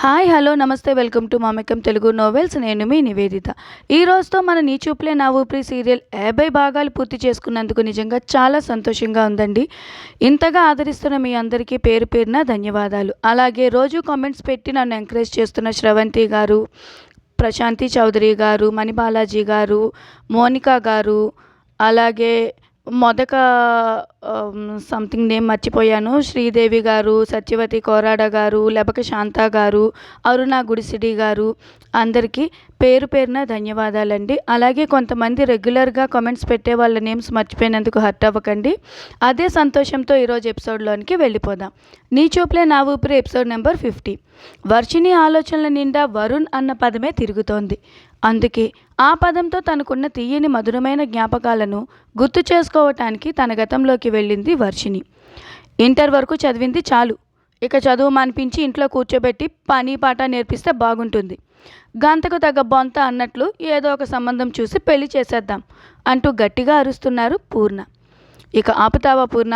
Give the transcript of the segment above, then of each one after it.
Hi hello నమస్తే welcome to మామికం Telugu novels. నేను మీ నివేదిత. ఈ రోజుతో మన నీ చూపులే నా ఊపిరి సీరియల్ యాభై భాగాలు పూర్తి చేసుకున్నందుకు నిజంగా చాలా సంతోషంగా ఉందండి. ఇంతగా ఆదరిస్తున్న మీ అందరికీ పేరు పేరున ధన్యవాదాలు. అలాగే రోజు కామెంట్స్ పెట్టి నన్ను ఎంకరేజ్ చేస్తున్న శ్రవంతి గారు ప్రశాంతి చౌదరి గారు మణిబాలాజీ గారు మోనికా గారు అలాగే మొదక సంథింగ్ నేమ్ మర్చిపోయాను. శ్రీదేవి గారు సత్యవతి కోరాడ గారు లెబక శాంత గారు అరుణ గుడిసిడి గారు అందరికీ పేరు పేరున ధన్యవాదాలండి. అలాగే కొంతమంది రెగ్యులర్గా కామెంట్స్ పెట్టే వాళ్ళ నేమ్స్ మర్చిపోయినందుకు హర్ట్ అవ్వకండి. అదే సంతోషంతో ఈరోజు ఎపిసోడ్లోనికి వెళ్ళిపోదాం. నీ చూపులే నా ఊపిరి ఎపిసోడ్ నెంబర్ ఫిఫ్టీ. వర్షిని ఆలోచనల నిండా వరుణ్ అన్న పదమే తిరుగుతోంది. అందుకే ఆ పదంతో తనకున్న తీయని మధురమైన జ్ఞాపకాలను గుర్తు చేసుకోవటానికి తన గతంలోకి వెళ్ళింది వర్షిని ఇంటర్ వరకు చదివింది చాలు. ఇక చదువు మానిపించి ఇంట్లో కూర్చోబెట్టి పని పాట నేర్పిస్తే బాగుంటుంది. గంతకు తగ్గ బొంత అన్నట్లు ఏదో ఒక సంబంధం చూసి పెళ్ళి చేసేద్దాం అంటూ గట్టిగా అరుస్తున్నారు పూర్ణ. ఇక ఆపుతావా పూర్ణ?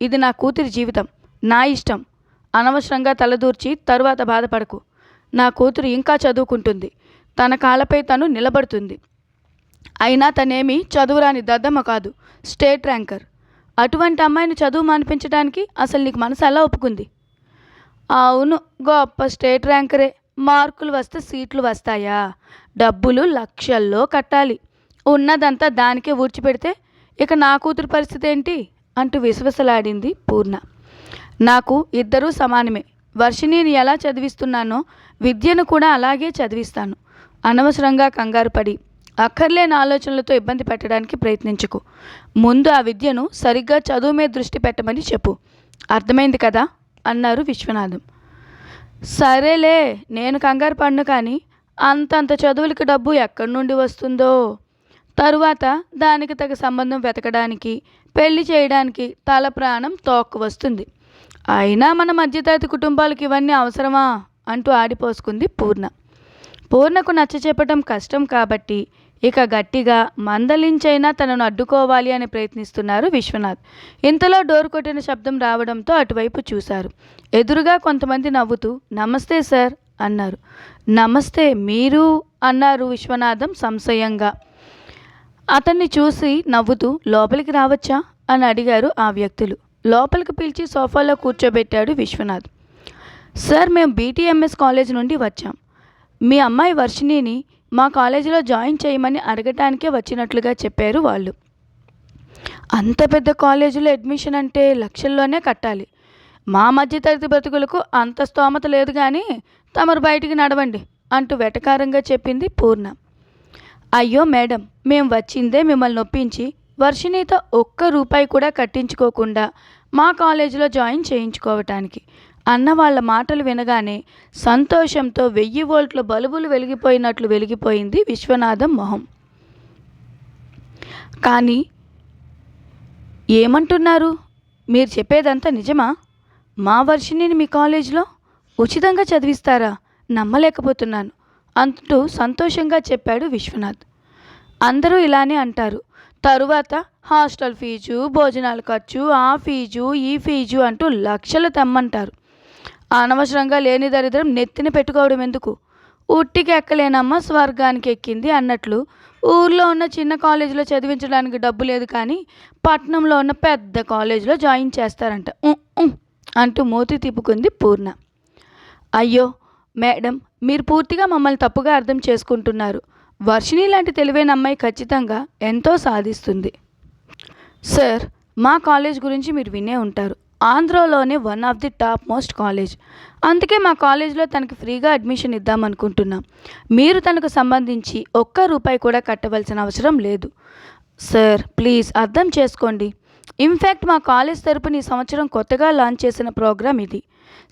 ఇది నా కూతురి జీవితం. నా ఇష్టం. అనవసరంగా తలదూర్చి తరువాత బాధపడకు. నా కూతురు ఇంకా చదువుకుంటుంది. తన కాళ్ళపై తను నిలబడుతుంది. అయినా తనేమి చదువురాని దద్దమ్మ కాదు స్టేట్ ర్యాంకర్. అటువంటి అమ్మాయిని చదువు మానిపించడానికి అసలు నీకు మనసు ఎలా ఒప్పుకుంది? అవును గొప్ప స్టేట్ ర్యాంకరే. మార్కులు వస్తే సీట్లు వస్తాయా? డబ్బులు లక్షల్లో కట్టాలి. ఉన్నదంతా దానికే ఊడ్చిపెడితే ఇక నా కూతురు పరిస్థితి ఏంటి? అంటూ విసవిసలాడింది పూర్ణ. నాకు ఇద్దరూ సమానమే. వర్షిణిని ఎలా చదివిస్తున్నానో విద్యను కూడా అలాగే చదివిస్తాను. అనవసరంగా కంగారు పడి అక్కర్లేని ఆలోచనలతో ఇబ్బంది పెట్టడానికి ప్రయత్నించుకు. ముందు ఆ విద్యను సరిగ్గా చదువు మీద దృష్టి పెట్టమని చెప్పు. అర్థమైంది కదా? అన్నారు విశ్వనాథం. సరేలే నేను కంగారు పడ్ను కానీ అంతంత చదువులకి డబ్బు ఎక్కడి నుండి వస్తుందో? తరువాత దానికి తగ్గ సంబంధం వెతకడానికి పెళ్ళి చేయడానికి తల ప్రాణం తోక్కు వస్తుంది. అయినా మన మధ్యతరగతి కుటుంబాలకు ఇవన్నీ అవసరమా? అంటూ ఆడిపోసుకుంది పూర్ణ. పూర్ణకు నచ్చ చెప్పడం కష్టం కాబట్టి ఇక గట్టిగా మందలించైనా తనను అడ్డుకోవాలి అని ప్రయత్నిస్తున్నారు విశ్వనాథ్. ఇంతలో డోర్ కొట్టిన శబ్దం రావడంతో అటువైపు చూశారు. ఎదురుగా కొంతమంది నవ్వుతూ నమస్తే సార్ అన్నారు. నమస్తే మీరు అన్నారు విశ్వనాథం సంశయంగా. అతన్ని చూసి నవ్వుతూ లోపలికి రావచ్చా? అని అడిగారు ఆ వ్యక్తులు. లోపలికి పిలిచి సోఫాలో కూర్చోబెట్టాడు విశ్వనాథ్. సార్ మేము బీటీఎంఎస్ కాలేజ్ నుండి వచ్చాం. మీ అమ్మాయి వర్షిణిని మా కాలేజీలో జాయిన్ చేయమని అడగటానికే వచ్చినట్లుగా చెప్పారు వాళ్ళు. అంత పెద్ద కాలేజీలో అడ్మిషన్ అంటే లక్షల్లోనే కట్టాలి. మా మధ్యతరగతి బ్రతుకులకు అంత స్తోమత లేదు కానీ తమరు బయటికి నడవండి అంటూ వెటకారంగా చెప్పింది పూర్ణ. అయ్యో మేడం మేము వచ్చిందే మిమ్మల్ని నొప్పించి వర్షిణితో ఒక్క రూపాయి కూడా కట్టించుకోకుండా మా కాలేజీలో జాయిన్ చేయించుకోవటానికి. అన్న వాళ్ళ మాటలు వినగానే సంతోషంతో వెయ్యి వోల్ట్ల బలుబులు వెలిగిపోయినట్లు వెలిగిపోయింది విశ్వనాథం మొహం. కానీ ఏమంటున్నారు? మీరు చెప్పేదంతా నిజమా? మా వర్షిణిని మీ కాలేజీలో ఉచితంగా చదివిస్తారా? నమ్మలేకపోతున్నాను అంటూ సంతోషంగా చెప్పాడు విశ్వనాథ్. అందరూ ఇలానే అంటారు. తరువాత హాస్టల్ ఫీజు భోజనాల ఖర్చు ఆ ఫీజు ఈ ఫీజు అంటూ లక్షలు తెమ్మంటారు. అనవసరంగా లేని దరిద్రం నెత్తిన పెట్టుకోవడం ఎందుకు? ఉట్టికి ఎక్కలేనమ్మ స్వర్గానికి ఎక్కింది అన్నట్లు ఊర్లో ఉన్న చిన్న కాలేజీలో చదివించడానికి డబ్బు లేదు కానీ పట్నంలో ఉన్న పెద్ద కాలేజీలో జాయిన్ చేస్తారంట. ఉ, అంటూ మూతి తిప్పుకుంది పూర్ణ. అయ్యో మేడం మీరు పూర్తిగా మమ్మల్ని తప్పుగా అర్థం చేసుకుంటున్నారు. వర్షిణి లాంటి తెలివైన అమ్మాయి ఖచ్చితంగా ఎంతో సాధిస్తుంది. సార్ మా కాలేజ్ గురించి మీరు వినే ఉంటారు. ఆంధ్రలోనే one of the top most college అందుకే మా కాలేజ్లో తనకి ఫ్రీగా అడ్మిషన్ ఇద్దామనుకుంటున్నాం మీరు తనకు సంబంధించి ఒక్క రూపాయి కూడా కట్టవలసిన అవసరం లేదు. సార్ ప్లీజ్ అర్థం చేసుకోండి. ఇన్ఫ్యాక్ట్ మా కాలేజ్ తరపున ఈ సంవత్సరం కొత్తగా లాంచ్ చేసిన ప్రోగ్రామ్ ఇది.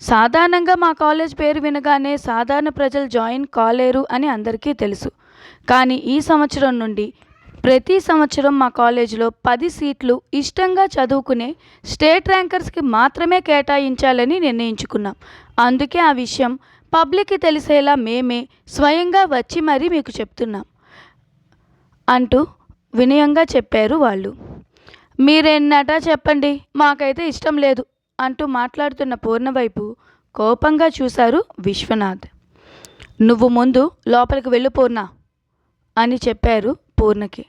సాధారణంగా మా కాలేజ్ పేరు వినగానే సాధారణ ప్రజలు జాయిన్ కాలేరు అని అందరికీ తెలుసు. కానీ ఈ సంవత్సరం నుండి ప్రతి సంవత్సరం మా కాలేజీలో పది సీట్లు ఇష్టంగా చదువుకునే స్టేట్ ర్యాంకర్స్కి మాత్రమే కేటాయించాలని నిర్ణయించుకున్నాం. అందుకే ఆ విషయం పబ్లిక్కి తెలిసేలా మేమే స్వయంగా వచ్చి మరీ మీకు చెప్తున్నాం అంటూ వినయంగా చెప్పారు వాళ్ళు. మీరెన్నట చెప్పండి మాకైతే ఇష్టం లేదు అంటూ మాట్లాడుతున్న పూర్ణవైపు కోపంగా చూశారు విశ్వనాథ్. నువ్వు ముందు లోపలికి వెళ్ళు పూర్ణ అని చెప్పారు పూర్ణకి.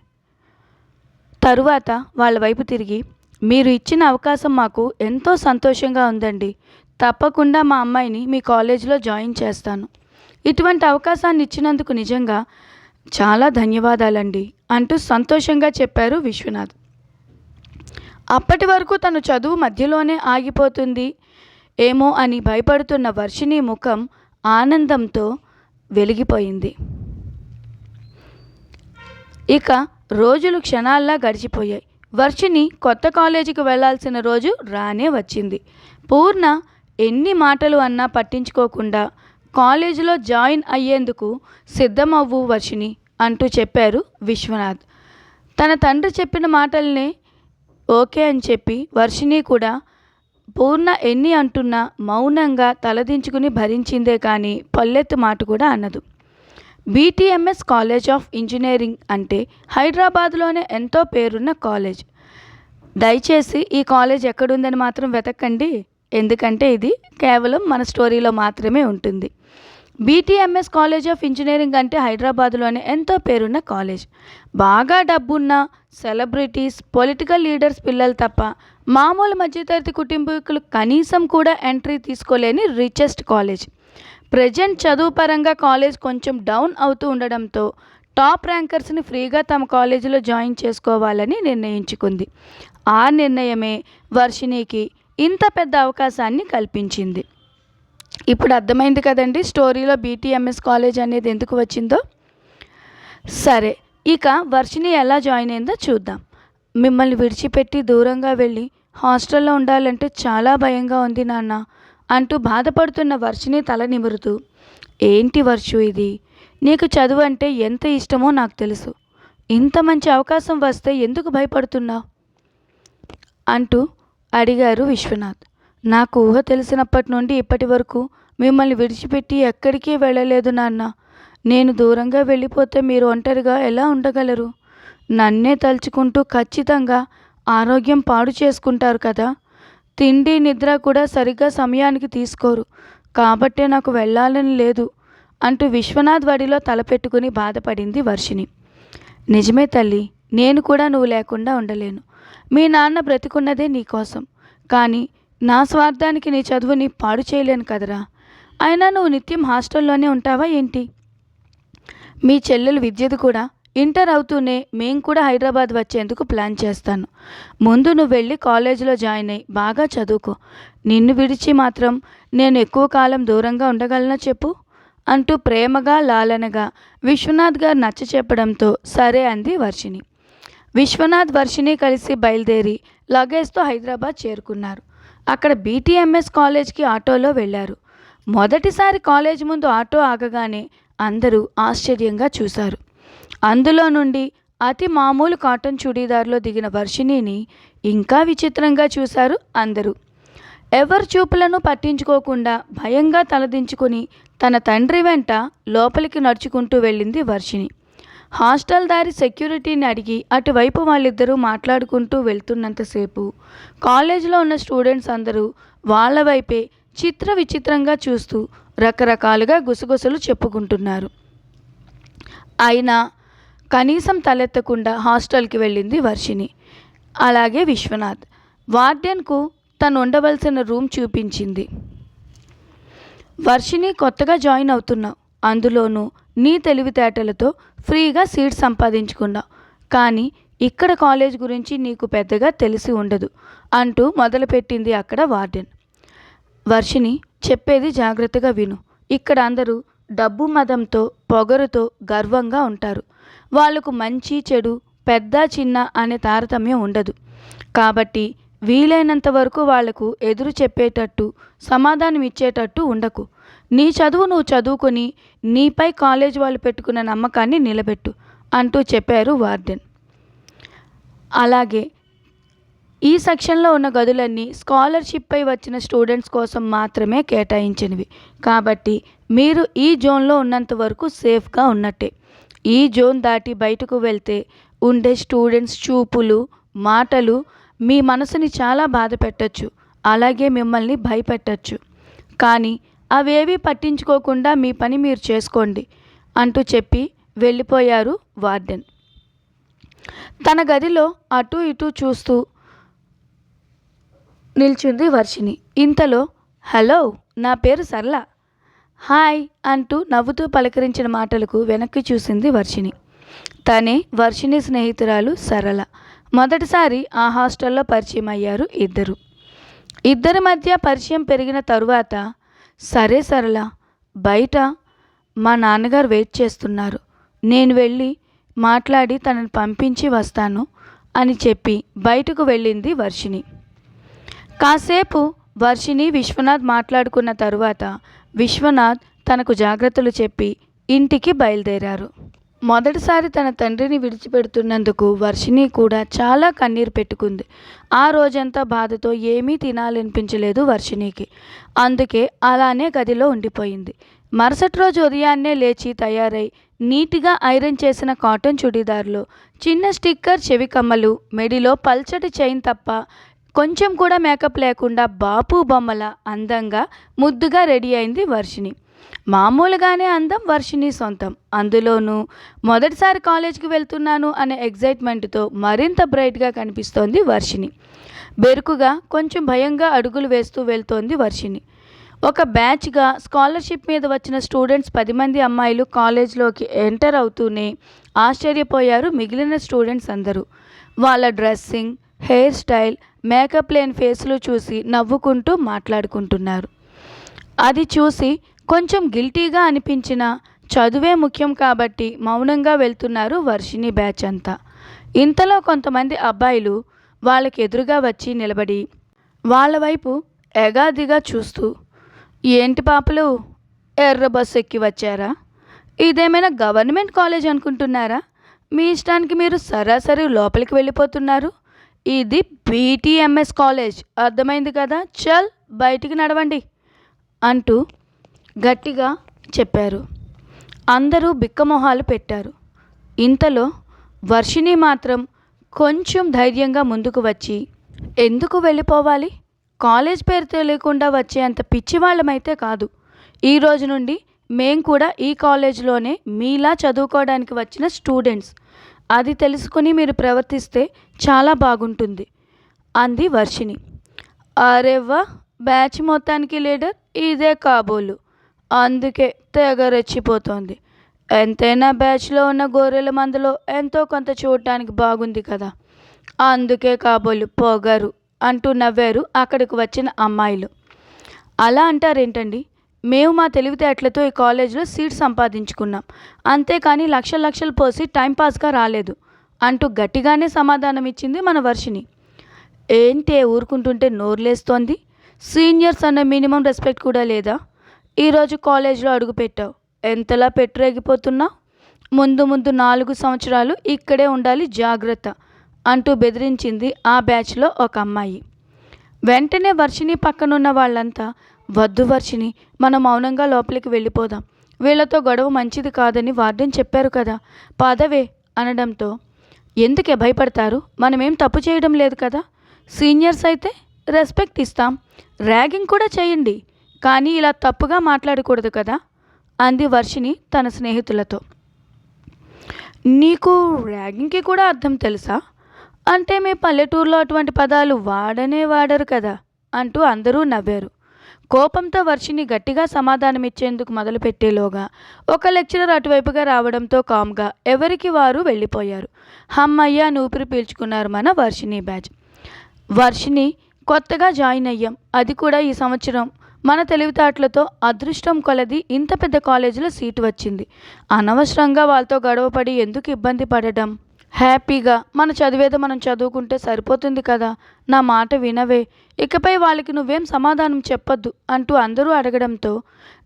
తరువాత వాళ్ళ వైపు తిరిగి మీరు ఇచ్చిన అవకాశం మాకు ఎంతో సంతోషంగా ఉందండి. తప్పకుండా మా అమ్మాయిని మీ కాలేజీలో జాయిన్ చేస్తాను. ఇటువంటి అవకాశాన్ని ఇచ్చినందుకు నిజంగా చాలా ధన్యవాదాలండి అంటూ సంతోషంగా చెప్పారు విశ్వనాథ్. అప్పటి వరకు తను చదువు మధ్యలోనే ఆగిపోతుంది. ఏమో అని భయపడుతున్న వర్షిణి ముఖం ఆనందంతో వెలిగిపోయింది. ఇక రోజులు క్షణాల్లా గడిచిపోయాయి. వర్షిని కొత్త కాలేజీకి వెళ్ళాల్సిన రోజు రానే వచ్చింది. పూర్ణ ఎన్ని మాటలు అన్నా పట్టించుకోకుండా కాలేజీలో జాయిన్ అయ్యేందుకు సిద్ధమవ్వు వర్షిని అంటూ చెప్పారు విశ్వనాథ్. తన తండ్రి చెప్పిన మాటల్నే ఓకే అని చెప్పి వర్షిని కూడా పూర్ణ ఎన్ని అంటున్నా మౌనంగా తలదించుకుని భరించిందే కానీ పల్లెత్తు మాట కూడా అన్నదు. బీటీఎంఎస్ కాలేజ్ ఆఫ్ ఇంజనీరింగ్ అంటే హైదరాబాద్లోనే ఎంతో పేరున్న కాలేజ్. దయచేసి ఈ కాలేజ్ ఎక్కడుందని మాత్రం వెతకండి. ఎందుకంటే ఇది కేవలం మన స్టోరీలో మాత్రమే ఉంటుంది. బీటీఎంఎస్ కాలేజ్ ఆఫ్ ఇంజనీరింగ్ అంటే హైదరాబాద్లోనే ఎంతో పేరున్న కాలేజ్. బాగా డబ్బున్న సెలబ్రిటీస్ పొలిటికల్ లీడర్స్ పిల్లలు తప్ప మామూలు మధ్యతరగతి కుటుంబీకులు కనీసం కూడా ఎంట్రీ తీసుకోలేని రిచెస్ట్ కాలేజ్. ప్రజెంట్ చదువు పరంగా కాలేజ్ కొంచెం డౌన్ అవుతూ ఉండడంతో టాప్ ర్యాంకర్స్ని ఫ్రీగా తమ కాలేజీలో జాయిన్ చేసుకోవాలని నిర్ణయించుకుంది. ఆ నిర్ణయమే వర్షిణికి ఇంత పెద్ద అవకాశాన్ని కల్పించింది. ఇప్పుడు అర్థమైంది కదండి స్టోరీలో బీటీఎంఎస్ కాలేజ్ అనేది ఎందుకు వచ్చిందో? సరే ఇక వర్షిణి ఎలా జాయిన్ అయిందో చూద్దాం. మిమ్మల్ని విడిచిపెట్టి దూరంగా వెళ్ళి హాస్టల్లో ఉండాలంటే చాలా భయంగా ఉంది నాన్న. అంటూ బాధపడుతున్న వర్షిని తల నిమురుతూ ఏంటి వర్షు ఇది? నీకు చదువు అంటే ఎంత ఇష్టమో నాకు తెలుసు. ఇంత మంచి అవకాశం వస్తే ఎందుకు భయపడుతున్నావు అంటూ అడిగారు విశ్వనాథ్. నాకు ఊహ తెలిసినప్పటి నుండి ఇప్పటి వరకు మిమ్మల్ని విడిచిపెట్టి ఎక్కడికి వెళ్ళలేదు నాన్న. నేను దూరంగా వెళ్ళిపోతే మీరు ఒంటరిగా ఎలా ఉండగలరు? నన్నే తలుచుకుంటూ ఖచ్చితంగా ఆరోగ్యం పాడు చేసుకుంటారు కదా. తిండి నిద్ర కూడా సరిగ్గా సమయానికి తీసుకోరు. కాబట్టే నాకు వెళ్ళాలని లేదు అంటూ విశ్వనాథ్ వడిలో తలపెట్టుకుని బాధపడింది వర్షిని నిజమే తల్లి నేను కూడా నువ్వు లేకుండా ఉండలేను. మీ నాన్న బ్రతికున్నదే నీకోసం కానీ నా స్వార్థానికి నీ చదువుని పాడు చేయలేను కదరా. అయినా నువ్వు నిత్యం హాస్టల్లోనే ఉంటావా ఏంటి? మీ చెల్లెలు విద్యది కూడా ఇంటర్ అవుతూనే మేము కూడా హైదరాబాద్ వచ్చేందుకు ప్లాన్ చేస్తాను. ముందు నువ్వు వెళ్ళి కాలేజీలో జాయిన్ అయ్యి బాగా చదువుకో. నిన్ను విడిచి మాత్రం నేను ఎక్కువ కాలం దూరంగా ఉండగలనా చెప్పు? అంటూ ప్రేమగా లాలనగా విశ్వనాథ్ గారు నచ్చ చెప్పడంతో సరే అంది వర్షిణి. విశ్వనాథ్ వర్షిని కలిసి బయలుదేరి లగేజ్తో హైదరాబాద్ చేరుకున్నారు. అక్కడ బీటీఎంఎస్ కాలేజ్కి ఆటోలో వెళ్ళారు. మొదటిసారి కాలేజ్ ముందు ఆటో ఆగగానే అందరూ ఆశ్చర్యంగా చూశారు. అందులో నుండి అతి మామూలు కాటన్ చుడీదార్లో దిగిన వర్షిణిని ఇంకా విచిత్రంగా చూశారు అందరూ. ఎవరి చూపులను పట్టించుకోకుండా భయంగా తలదించుకుని తన తండ్రి వెంట లోపలికి నడుచుకుంటూ వెళ్ళింది వర్షిణి. హాస్టల్ దారి సెక్యూరిటీని అడిగి అటువైపు వాళ్ళిద్దరూ మాట్లాడుకుంటూ వెళ్తున్నంతసేపు కాలేజీలో ఉన్న స్టూడెంట్స్ అందరూ వాళ్ళ వైపే చిత్ర విచిత్రంగా చూస్తూ రకరకాలుగా గుసగుసలు చెప్పుకుంటున్నారు. అయినా కనీసం తలెత్తకుండా హాస్టల్కి వెళ్ళింది వర్షిని అలాగే విశ్వనాథ్. వార్డెన్కు తను ఉండవలసిన రూమ్ చూపించింది. వర్షిని కొత్తగా జాయిన్ అవుతున్నావు అందులోనూ నీ తెలివితేటలతో ఫ్రీగా సీట్ సంపాదించుకున్నావు కానీ ఇక్కడ కాలేజ్ గురించి నీకు పెద్దగా తెలిసి ఉండదు అంటూ మొదలుపెట్టింది అక్కడ వార్డెన్. వర్షిని చెప్పేది జాగ్రత్తగా విను. ఇక్కడ అందరూ డబ్బు మదంతో పొగరుతో గర్వంగా ఉంటారు. వాళ్ళకు మంచి చెడు పెద్ద చిన్న అనే తారతమ్యం ఉండదు. కాబట్టి వీలైనంత వరకు వాళ్ళకు ఎదురు చెప్పేటట్టు సమాధానం ఇచ్చేటట్టు ఉండకు. నీ చదువు నువ్వు చదువుకొని నీపై కాలేజ్ వాళ్ళు పెట్టుకున్న నమ్మకాన్ని నిలబెట్టు అంటూ చెప్పారు వార్డెన్. అలాగే ఈ సెక్షన్లో ఉన్న గదులన్నీ స్కాలర్షిప్పై వచ్చిన స్టూడెంట్స్ కోసం మాత్రమే కేటాయించినవి. కాబట్టి మీరు ఈ జోన్లో ఉన్నంత వరకు సేఫ్గా ఉన్నట్టే. ఈ జోన్ దాటి బయటకు వెళ్తే ఉండే స్టూడెంట్స్ చూపులు మాటలు మీ మనసుని చాలా బాధ పెట్టచ్చు. అలాగే మిమ్మల్ని భయపెట్టచ్చు. కానీ అవేవీ పట్టించుకోకుండా మీ పని మీరు చేసుకోండి అంటూ చెప్పి వెళ్ళిపోయారు వార్డెన్. తన గదిలో అటు ఇటు చూస్తూ నిల్చుంది వర్షిని ఇంతలో హలో నా పేరు సరళ. హాయ్ అంటూ నవ్వుతూ పలకరించిన మాటలకు వెనక్కి చూసింది వర్షిణి. తనే వర్షిణి స్నేహితురాలు సరళ. మొదటిసారి ఆ హాస్టల్లో పరిచయం అయ్యారు ఇద్దరు. ఇద్దరి మధ్య పరిచయం పెరిగిన తరువాత సరే సరళ బయట మా నాన్నగారు వెయిట్ చేస్తున్నారు. నేను వెళ్ళి మాట్లాడి తనని పంపించి వస్తాను అని చెప్పి బయటకు వెళ్ళింది వర్షిణి. కాసేపు వర్షిణి విశ్వనాథ్ మాట్లాడుకున్న తరువాత విశ్వనాథ్ తనకు జాగ్రత్తలు చెప్పి ఇంటికి బయలుదేరారు. మొదటిసారి తన తండ్రిని విడిచిపెడుతున్నందుకు వర్షిని కూడా చాలా కన్నీరు పెట్టుకుంది. ఆ రోజంతా బాధతో ఏమీ తినాలనిపించలేదు వర్షినికి అందుకే అలానే గదిలో ఉండిపోయింది. మరుసటి రోజు ఉదయాన్నే లేచి తయారై నీట్గా ఐరన్ చేసిన కాటన్ చుడీదార్లో చిన్న స్టిక్కర్ చెవి కమ్మలు మెడిలో పల్చటి చైన్ తప్ప కొంచెం కూడా మేకప్ లేకుండా బాపు బొమ్మల అందంగా ముద్దుగా రెడీ అయింది వర్షిణి. మామూలుగానే అందం వర్షిణి సొంతం. అందులోనూ మొదటిసారి కాలేజ్కి వెళ్తున్నాను అనే ఎగ్జైట్మెంట్తో మరింత బ్రైట్గా కనిపిస్తోంది వర్షిణి. బెరుకుగా కొంచెం భయంగా అడుగులు వేస్తూ వెళ్తోంది వర్షిణి. ఒక బ్యాచ్గా స్కాలర్షిప్ మీద వచ్చిన స్టూడెంట్స్ పది మంది అమ్మాయిలు కాలేజ్లోకి ఎంటర్ అవుతూనే ఆశ్చర్యపోయారు మిగిలిన స్టూడెంట్స్ అందరూ. వాళ్ళ డ్రెస్సింగ్ హెయిర్ స్టైల్ మేకప్ లేని ఫేస్లు చూసి నవ్వుకుంటూ మాట్లాడుకుంటున్నారు. అది చూసి కొంచెం గిల్టీగా అనిపించిన చదువే ముఖ్యం కాబట్టి మౌనంగా వెళ్తున్నారు వర్షిని బ్యాచ్ అంతా. ఇంతలో కొంతమంది అబ్బాయిలు వాళ్ళకి ఎదురుగా వచ్చి నిలబడి వాళ్ళ వైపు ఎగాదిగా చూస్తూ ఏంటి పాపలు ఎర్ర బస్సు ఎక్కి వచ్చారా? ఇదేమైనా గవర్నమెంట్ కాలేజ్ అనుకుంటున్నారా? మీ ఇష్టానికి మీరు సరాసరి లోపలికి వెళ్ళిపోతున్నారు. ఇది బీటీఎంఎస్ కాలేజ్. అర్థమైంది కదా? చల్ బయటికి నడవండి అంటూ గట్టిగా చెప్పారు. అందరూ బిక్కమొహాలు పెట్టారు. ఇంతలో వర్షిణి మాత్రం కొంచెం ధైర్యంగా ముందుకు వచ్చి ఎందుకు వెళ్ళిపోవాలి? కాలేజ్ పేరు తెలియకుండా వచ్చే అంత పిచ్చి వాళ్ళమైతే కాదు. ఈ రోజు నుండి మేం కూడా ఈ కాలేజ్లోనే మీలా చదువుకోవడానికి వచ్చిన స్టూడెంట్స్. అది తెలుసుకుని మీరు ప్రవర్తిస్తే చాలా బాగుంటుంది అంది వర్షిణి. అరేవ్వా బ్యాచ్ మొత్తానికి లీడర్ ఇదే కాబోలు. అందుకే తెగ రెచ్చిపోతోంది. ఎంతైనా బ్యాచ్లో ఉన్న గొర్రెల మందలో ఎంతో కొంత చూడటానికి బాగుంది కదా. అందుకే కాబోలు పొగరు అంటూ నవ్వారు అక్కడికి వచ్చిన అమ్మాయిలు. అలా అంటారేంటండి? మేము మా తెలివితేటలతో ఈ కాలేజీలో సీట్ సంపాదించుకున్నాం. అంతేకాని లక్షల లక్షలు పోసి టైంపాస్గా రాలేదు. అంటూ గట్టిగానే సమాధానం ఇచ్చింది మన వర్షిని ఏంటే ఊరుకుంటుంటే నోరులేస్తోంది? సీనియర్స్ అన్న మినిమం రెస్పెక్ట్ కూడా లేదా? ఈరోజు కాలేజ్లో అడుగుపెట్టావు ఎంతలా పెట్టురేగిపోతున్నావు ముందు ముందు నాలుగు సంవత్సరాలు ఇక్కడే ఉండాలి జాగ్రత్త అంటూ బెదిరించింది ఆ బ్యాచ్లో ఒక అమ్మాయి. వెంటనే వర్షిని పక్కనున్న వాళ్ళంతా వద్దు వర్షిని మనం మౌనంగా లోపలికి వెళ్ళిపోదాం. వీళ్ళతో గొడవ మంచిది కాదని వార్డెన్ చెప్పారు కదా. పాదవే అనడంతో. ఎందుకే భయపడతారు? మనమేం తప్పు చేయడం లేదు కదా. సీనియర్స్ అయితే రెస్పెక్ట్ ఇస్తాం. ర్యాగింగ్ కూడా చేయండి. కానీ ఇలా తప్పుగా మాట్లాడకూడదు కదా అంది వర్షిని తన స్నేహితులతో. నీకు ర్యాగింగ్కి కూడా అర్థం తెలుసా? అంటే మీ పల్లెటూరులో అటువంటి పదాలు వాడనే వాడరు కదా అంటూ అందరూ నవ్వారు. కోపంతో వర్షిని గట్టిగా సమాధానమిచ్చేందుకు మొదలుపెట్టేలోగా ఒక లెక్చరర్ అటువైపుగా రావడంతో కామ్గా ఎవరికి వారు వెళ్ళిపోయారు. హమ్మయ్య అని ఊపిరి పీల్చుకున్నారు మన వర్షిని బ్యాచ్. వర్షిని కొత్తగా జాయిన్ అయ్యాం. అది కూడా ఈ సంవత్సరం. మన తెలివితేటలతో అదృష్టం కొలది ఇంత పెద్ద కాలేజీలో సీటు వచ్చింది. అనవసరంగా వాళ్ళతో గొడవపడి ఎందుకు ఇబ్బంది పడడం హ్యాపీగా మన చదివేదో మనం చదువుకుంటే సరిపోతుంది కదా? నా మాట వినవే. ఇకపై వాళ్ళకి నువ్వేం సమాధానం చెప్పొద్దు అంటూ అందరూ అడగడంతో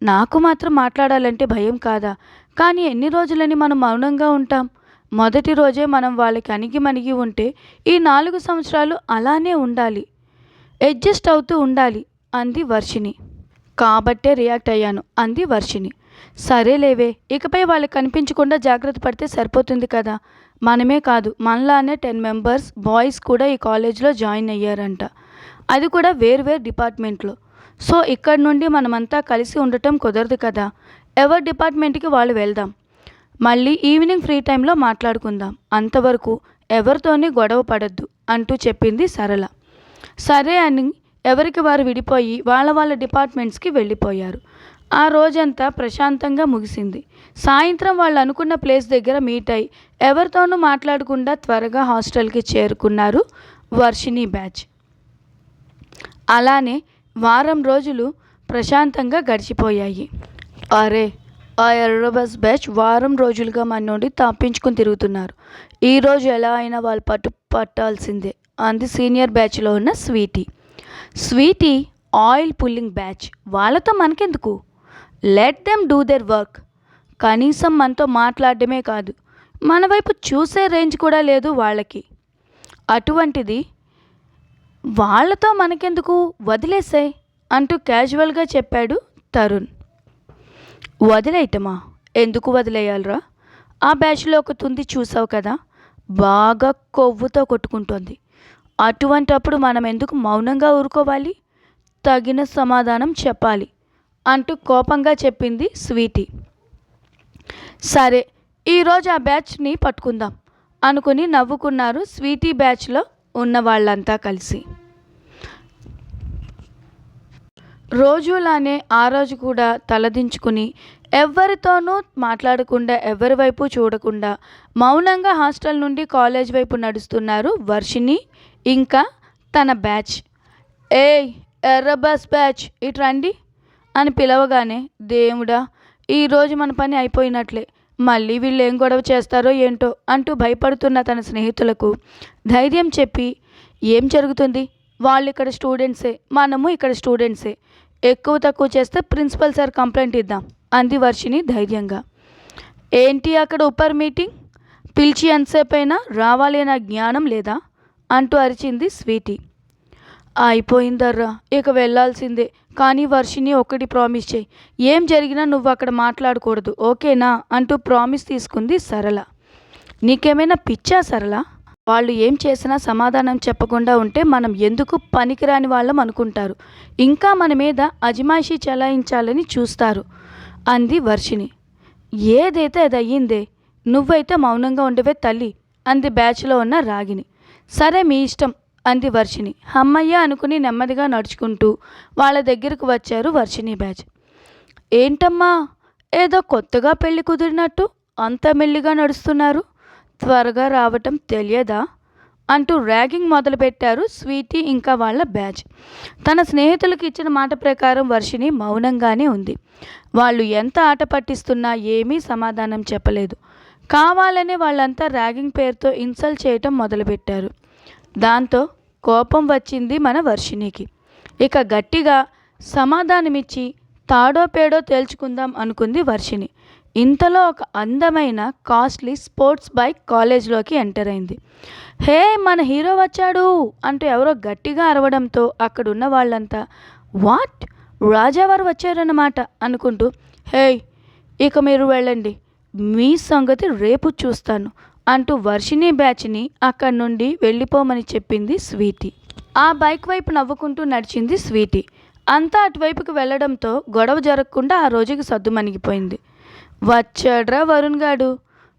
నాకు మాత్రం మాట్లాడాలంటే భయం కాదా? కానీ ఎన్ని రోజులని మనం మౌనంగా ఉంటాం? మొదటి రోజే మనం వాళ్ళకి అణిగి మణిగి ఉంటే ఈ నాలుగు సంవత్సరాలు అలానే ఉండాలి. అడ్జస్ట్ అవుతూ ఉండాలి అంది వర్షిని కాబట్టే రియాక్ట్ అయ్యాను అంది వర్షిని సరేలేవే ఇకపై వాళ్ళకి కనిపించకుండా జాగ్రత్త పడితే సరిపోతుంది కదా? మనమే కాదు మనలానే టెన్ మెంబర్స్ బాయ్స్ కూడా ఈ కాలేజ్లో జాయిన్ అయ్యారంట. అది కూడా వేరు వేరు డిపార్ట్మెంట్లో. సో ఇక్కడ నుండి మనమంతా కలిసి ఉండటం కుదరదు కదా. ఎవరి డిపార్ట్మెంట్కి వాళ్ళు వెళ్దాం. మళ్ళీ ఈవినింగ్ ఫ్రీ టైంలో మాట్లాడుకుందాం. అంతవరకు ఎవరితోని గొడవ పడద్దు అంటూ చెప్పింది సరళ. సరే అని ఎవరికి వారు విడిపోయి వాళ్ళ వాళ్ళ డిపార్ట్మెంట్స్కి వెళ్ళిపోయారు. ఆ రోజంతా ప్రశాంతంగా ముగిసింది. సాయంత్రం వాళ్ళు అనుకున్న ప్లేస్ దగ్గర మీట్ అయి ఎవరితోనూ మాట్లాడకుండా త్వరగా హాస్టల్కి చేరుకున్నారు వర్షిణి బ్యాచ్. అలానే వారం రోజులు ప్రశాంతంగా గడిచిపోయాయి. అరే ఆ ఎర్రబస్ బ్యాచ్ వారం రోజులుగా మన నుండి తప్పించుకుని తిరుగుతున్నారు. ఈరోజు ఎలా అయినా వాళ్ళు పట్టు పట్టాల్సిందే అంది సీనియర్ బ్యాచ్లో ఉన్న Sweety. Sweety oil pulling batch. వాళ్ళతో మనకెందుకు? Let them do their work కనీసం మనతో మాట్లాడడమే కాదు మన వైపు చూసే రేంజ్ కూడా లేదు వాళ్ళకి. అటువంటిది వాళ్ళతో మనకెందుకు వదిలేసే? అంటూ క్యాజువల్గా చెప్పాడు తరుణ్. వదిలేయటమా? ఎందుకు వదిలేయాలరా? ఆ బ్యాచ్లో ఒక తుంది చూసావు కదా? బాగా కొవ్వుతో కొట్టుకుంటోంది. అటువంటప్పుడు మనం ఎందుకు మౌనంగా ఊరుకోవాలి? తగిన సమాధానం చెప్పాలి. అంటూ కోపంగా చెప్పింది స్వీటీ. సరే ఈరోజు ఆ బ్యాచ్ని పట్టుకుందాం అనుకుని నవ్వుకున్నారు స్వీటీ బ్యాచ్లో ఉన్న వాళ్ళంతా కలిసి. రోజులానే ఆ రోజు కూడా తలదించుకుని ఎవ్వరితోనూ మాట్లాడకుండా ఎవరి వైపు చూడకుండా మౌనంగా హాస్టల్ నుండి కాలేజ్ వైపు నడుస్తున్నారు వర్షిని ఇంకా తన బ్యాచ్. ఏయ్ ఎర్ర బస్ బ్యాచ్. ఇటు రండి. అని పిలవగానే దేవుడా ఈరోజు మన పని అయిపోయినట్లే. మళ్ళీ వీళ్ళు ఏం గొడవ చేస్తారో ఏంటో అంటూ భయపడుతున్న తన స్నేహితులకు ధైర్యం చెప్పి ఏం జరుగుతుంది? వాళ్ళు ఇక్కడ స్టూడెంట్సే. మనము ఇక్కడ స్టూడెంట్సే. ఎక్కువ తక్కువ చేస్తే ప్రిన్సిపల్ సార్ కంప్లైంట్ ఇద్దాం అంది వర్షిని ధైర్యంగా. ఏంటి అక్కడ ఉపర్ మీటింగ్? పిలిచి ఎంతసేపైనా రావాలి అన్న జ్ఞానం లేదా? అంటూ అరిచింది స్వీటీ. అయిపోయిందర్రా. ఇక వెళ్ళాల్సిందే. కానీ వర్షిని ఒకటి ప్రామిస్ చేయి. ఏం జరిగినా నువ్వు అక్కడ మాట్లాడకూడదు ఓకేనా? అంటూ ప్రామిస్ తీసుకుంది సరళ. నీకేమైనా పిచ్చా సరళ? వాళ్ళు ఏం చేసినా సమాధానం చెప్పకుండా ఉంటే మనం ఎందుకు పనికిరాని వాళ్ళం అనుకుంటారు. ఇంకా మన మీద అజమాయిషి చెలాయించాలని చూస్తారు అంది వర్షిని ఏదైతే అది అయ్యిందే నువ్వైతే మౌనంగా ఉండవే తల్లి అంది బ్యాచ్లో ఉన్న రాగిని సరే మీ ఇష్టం అంది వర్షిణి. అమ్మయ్య అనుకుని నెమ్మదిగా నడుచుకుంటూ వాళ్ళ దగ్గరకు వచ్చారు వర్షిణి బ్యాచ్. ఏంటమ్మా? ఏదో కొత్తగా పెళ్ళి కుదిరినట్టు అంత మెల్లిగా నడుస్తున్నారు? త్వరగా రావటం తెలియదా? అంటూ ర్యాగింగ్ మొదలుపెట్టారు స్వీటీ ఇంకా వాళ్ళ బ్యాచ్. తన స్నేహితులకు ఇచ్చిన మాట ప్రకారం వర్షిని మౌనంగానే ఉంది. వాళ్ళు ఎంత ఆట పట్టిస్తున్నా ఏమీ సమాధానం చెప్పలేదు. కావాలనే వాళ్ళంతా ర్యాగింగ్ పేరుతో ఇన్సల్ట్ చేయటం మొదలుపెట్టారు. దాంతో కోపం వచ్చింది మన వర్షినికి ఇక గట్టిగా సమాధానమిచ్చి తాడో పేడో తేల్చుకుందాం అనుకుంది వర్షిని ఇంతలో ఒక అందమైన కాస్ట్లీ స్పోర్ట్స్ బైక్ కాలేజ్లోకి ఎంటర్ అయింది. హే మన హీరో వచ్చాడు! అంటూ ఎవరో గట్టిగా అరవడంతో అక్కడున్న వాళ్ళంతా వాట్? రాజావారు వచ్చారన్నమాట అనుకుంటూ హే ఇక మీరు వెళ్ళండి. మీ సంగతి రేపు చూస్తాను. అంటూ వర్షిని బ్యాచ్ని అక్కడి నుండి వెళ్ళిపోమని చెప్పింది స్వీటీ. ఆ బైక్ వైపు నవ్వుకుంటూ నడిచింది స్వీటీ. అంతా అటువైపుకి వెళ్ళడంతో గొడవ జరగకుండా ఆ రోజుకి సద్దుమణిగిపోయింది వచ్చాడ్రా వరుణ్ గాడు?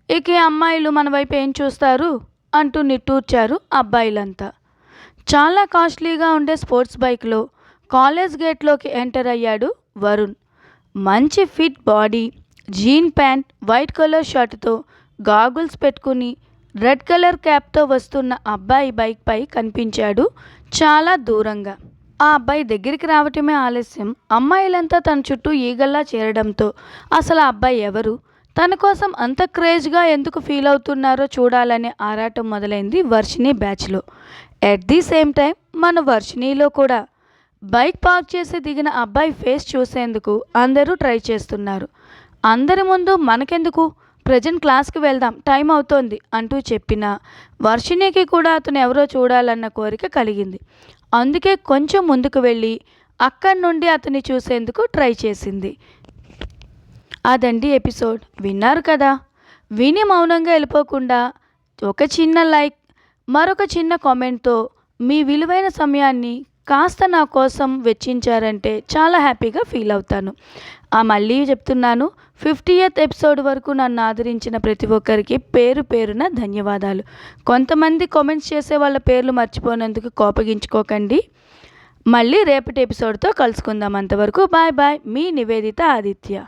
ఇక ఈ అమ్మాయిలు మన వైపు ఏం చూస్తారు? అంటూ నిట్టూర్చారు అబ్బాయిలంతా. చాలా కాస్ట్లీగా ఉండే స్పోర్ట్స్ బైక్లో కాలేజ్ గేట్లోకి ఎంటర్ అయ్యాడు వరుణ్. మంచి fit body jean pant white colour షర్ట్తో goggles పెట్టుకుని రెడ్ కలర్ క్యాప్తో వస్తున్న అబ్బాయి బైక్పై కనిపించాడు చాలా దూరంగా. ఆ అబ్బాయి దగ్గరికి రావటమే ఆలస్యం. అమ్మాయిలంతా తన చుట్టూ ఈగల్లా చేరడంతో అసలు ఆ అబ్బాయి ఎవరు? తన కోసం అంత క్రేజ్గా ఎందుకు ఫీల్ అవుతున్నారో చూడాలనే ఆరాటం మొదలైంది వర్షిని బ్యాచ్లో. ఎట్ ది సేమ్ టైం మన వర్షినిలో కూడా. బైక్ పార్క్ చేసి దిగిన అబ్బాయి ఫేస్ చూసేందుకు అందరూ ట్రై చేస్తున్నారు. అందరి ముందు మనకెందుకు? ప్రజెంట్ క్లాస్కి వెళ్దాం టైం అవుతోంది అంటూ చెప్పిన వర్షిణికి కూడా అతను ఎవరో చూడాలన్న కోరిక కలిగింది. అందుకే కొంచెం ముందుకు వెళ్ళి అక్కడి నుండి అతన్ని చూసేందుకు ట్రై చేసింది. అదండి ఎపిసోడ్. విన్నారు కదా? విని మౌనంగా వెళ్ళిపోకుండా ఒక చిన్న లైక్ మరొక చిన్న కామెంట్తో మీ విలువైన సమయాన్ని కాస్త నా కోసం వెచ్చించారంటే చాలా హ్యాపీగా ఫీల్ అవుతాను. ఆ మళ్ళీ చెప్తున్నాను ఫిఫ్టీయత్ ఎపిసోడ్ వరకు నన్ను ఆదరించిన ప్రతి ఒక్కరికి పేరు పేరున ధన్యవాదాలు. కొంతమంది కామెంట్స్ చేసే వాళ్ళ పేర్లు మర్చిపోయినందుకు కోపగించుకోకండి. మళ్ళీ రేపటి ఎపిసోడ్తో కలుసుకుందాం. అంతవరకు బాయ్ బాయ్. మీ నివేదిత ఆదిత్య.